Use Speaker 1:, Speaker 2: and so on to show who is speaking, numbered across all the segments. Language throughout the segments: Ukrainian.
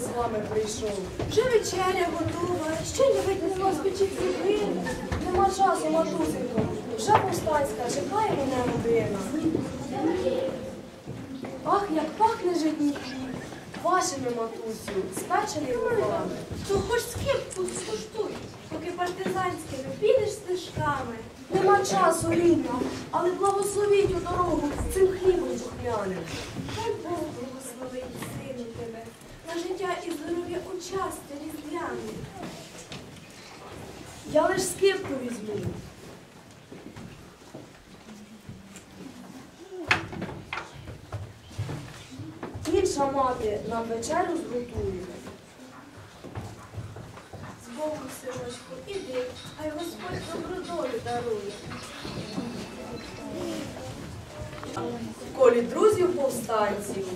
Speaker 1: з вами прийшов. Вже вечеря готова, ще не видно з печі цвіти. Нема часу, матусенько. Вже повстанська, чекає мене година. Ах, як пахне житній хліб. Вашими матусю, спечений руками.
Speaker 2: То хоч скипку скуштуй, поки партизанськими підеш стежками.
Speaker 1: Нема часу, рідна, але благословіть у дорогу з цим хлібом духмяним.
Speaker 2: Хай Бог благословить життя і здоров'я у часті різдвяний.
Speaker 1: Я лиш скипку візьму. Інша мати нам вечерю зготує.
Speaker 2: З Богом, синочку, іди, хай Господь добру долю дарує.
Speaker 1: В колі друзів повстанців.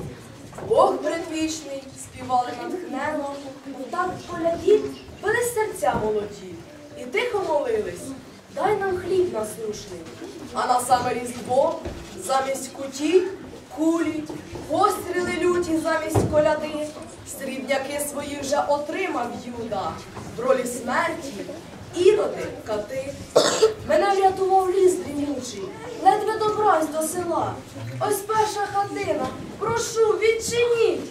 Speaker 1: Бог предвічний, співали натхнено, так колядів, вели серця молоді. І тихо молились, дай нам хліб насушний. А на саме різдво замість куті, кулі, постріли люті замість коляди. Срібняки свої вже отримав Юда, в ролі смерті, іроди, кати. Мене врятував ліс дрімучий, ледве добрась до села. Ось перша хатина, прошу, відчиніть.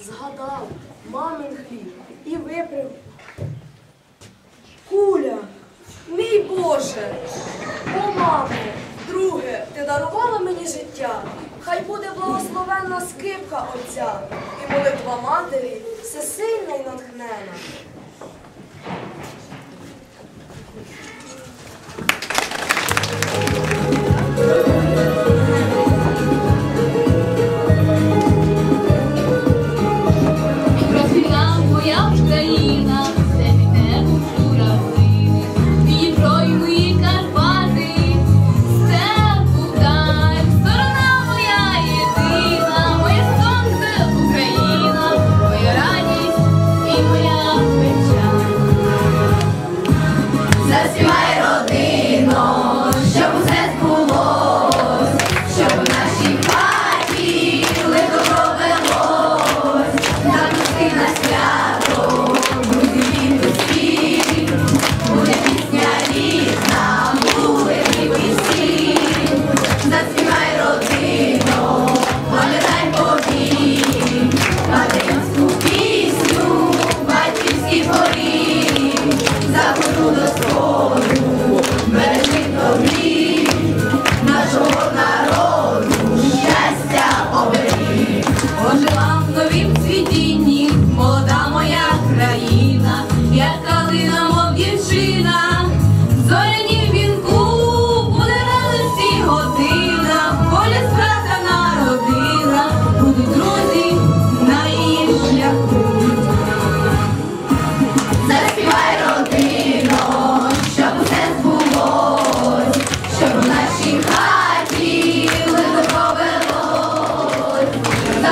Speaker 1: Згадав, мамин хліб і виприв. Куля, мій Боже, о, мамо, друге, ти дарувала мені життя. Хай буде благословенна скипка Отця і молитва матері всесильна й натхнена.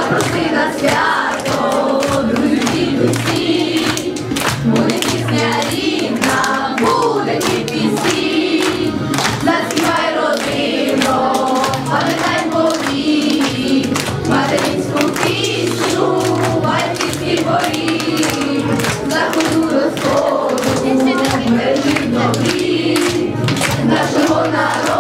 Speaker 3: Запроси на свято, друзі усі, буде пісня рідна, буде ті пісні. Заспівай родино, пам'ятай повік, материнську пісню, батьківський поріг, заходу до сходу, бережи добрі, нашого народу.